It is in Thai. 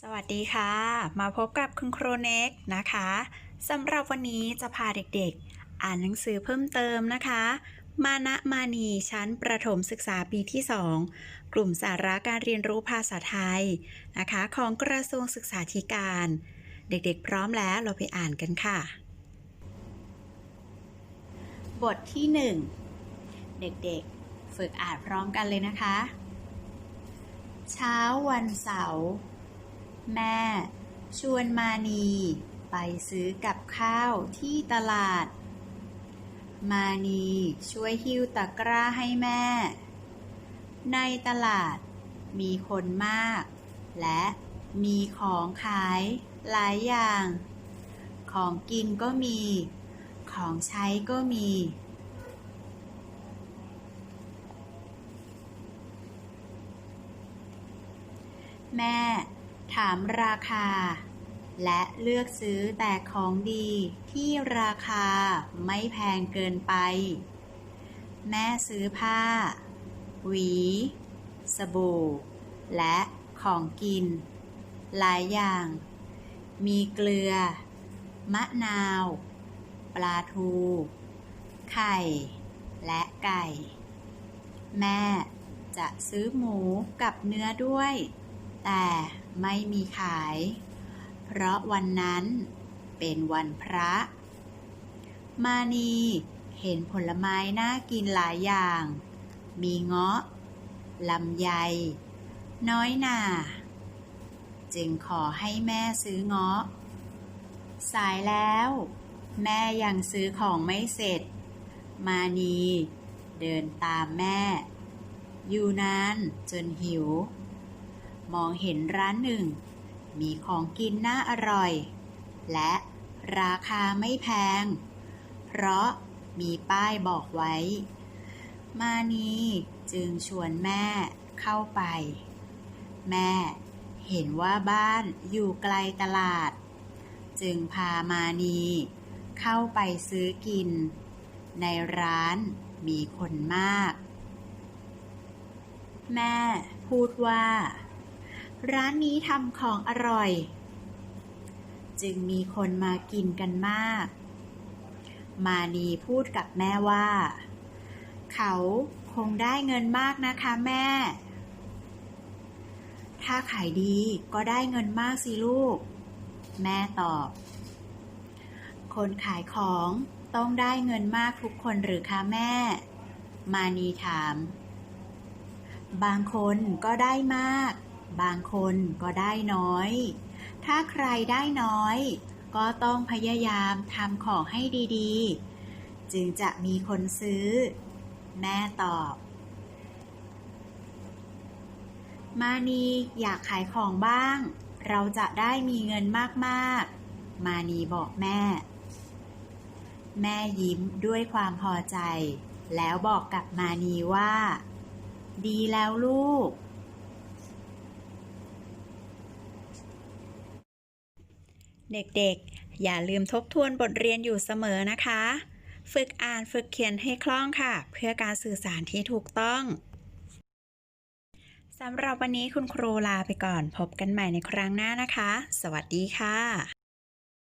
สวัสดีค่ะ มาพบกับคุณครูเน็กนะคะสำหรับวันนี้จะพาเด็กๆ อ่านหนังสือเพิ่มเติมนะคะ มานะมานีชั้นประถมศึกษาปีที่ 2 กลุ่มสาระการเรียนรู้ภาษาไทยนะคะ ของกระทรวงศึกษาธิการ เด็กๆ พร้อมแล้วเราไปอ่านกันค่ะ บทที่ 1 เด็กๆ ฝึกอ่านพร้อมกันเลยนะคะ เช้าวันเสาร์ แม่ ชวนมานี ไปซื้อกับข้าวที่ตลาด มานีช่วยหิ้วตะกร้าให้แม่ ในตลาดมีคนมาก และมีของขายหลายอย่าง ของกินก็มี ของใช้ก็มี แม่ ถามราคา และเลือกซื้อแต่ของดีที่ราคาไม่แพงเกินไป แม่ซื้อผ้า หวี สบู่ และของกิน หลายอย่าง มีเกลือ มะนาว ปลาทู ไข่ และไก่ แม่จะซื้อหมูกับเนื้อด้วย แต่ ไม่มีขาย เพราะวันนั้นเป็นวันพระ มานีเห็นผลไม้น่ากินหลายอย่าง มีเงาะลำไย น้อยหน่าจึงขอให้แม่ซื้อเงาะ สายแล้ว แม่ยังซื้อของไม่เสร็จ มานีเดินตามแม่ อยู่นานจนหิว มองเห็นร้านหนึ่ง มีของกินน่าอร่อย และราคาไม่แพง เพราะมีป้ายบอกไว้ มานีจึงชวนแม่เข้าไป แม่เห็นว่าบ้านอยู่ไกลตลาด จึงพามานีเข้าไปซื้อกิน ในร้านมีคนมาก แม่พูดว่า ร้านนี้ทำของอร่อย จึงมีคนมากินกันมาก มานีพูดกับแม่ว่า เขาคงได้เงินมากนะคะแม่ ถ้าขายดีก็ได้เงินมากสิลูก แม่ตอบ คนขายของต้องได้เงินมากทุกคนหรือคะแม่ มานีถาม บางคนก็ได้มาก บางคนก็ได้น้อย ถ้าใครได้น้อย ก็ต้องพยายามทำของให้ดีๆ จึงจะมีคนซื้อ แม่ตอบ มานีอยากขายของบ้าง เราจะได้มีเงินมากๆ มานีบอกแม่ แม่ยิ้มด้วยความพอใจ แล้วบอกกับมานีว่า ดีแล้วลูก เด็กๆ อย่าลืมทบทวนบทเรียนอยู่เสมอนะคะ ฝึกอ่านฝึกเขียนให้คล่องค่ะ เพื่อการสื่อสารที่ถูกต้องสำหรับวันนี้คุณครูลาไปก่อน พบกันใหม่ในครั้งหน้านะคะ สวัสดีค่ะ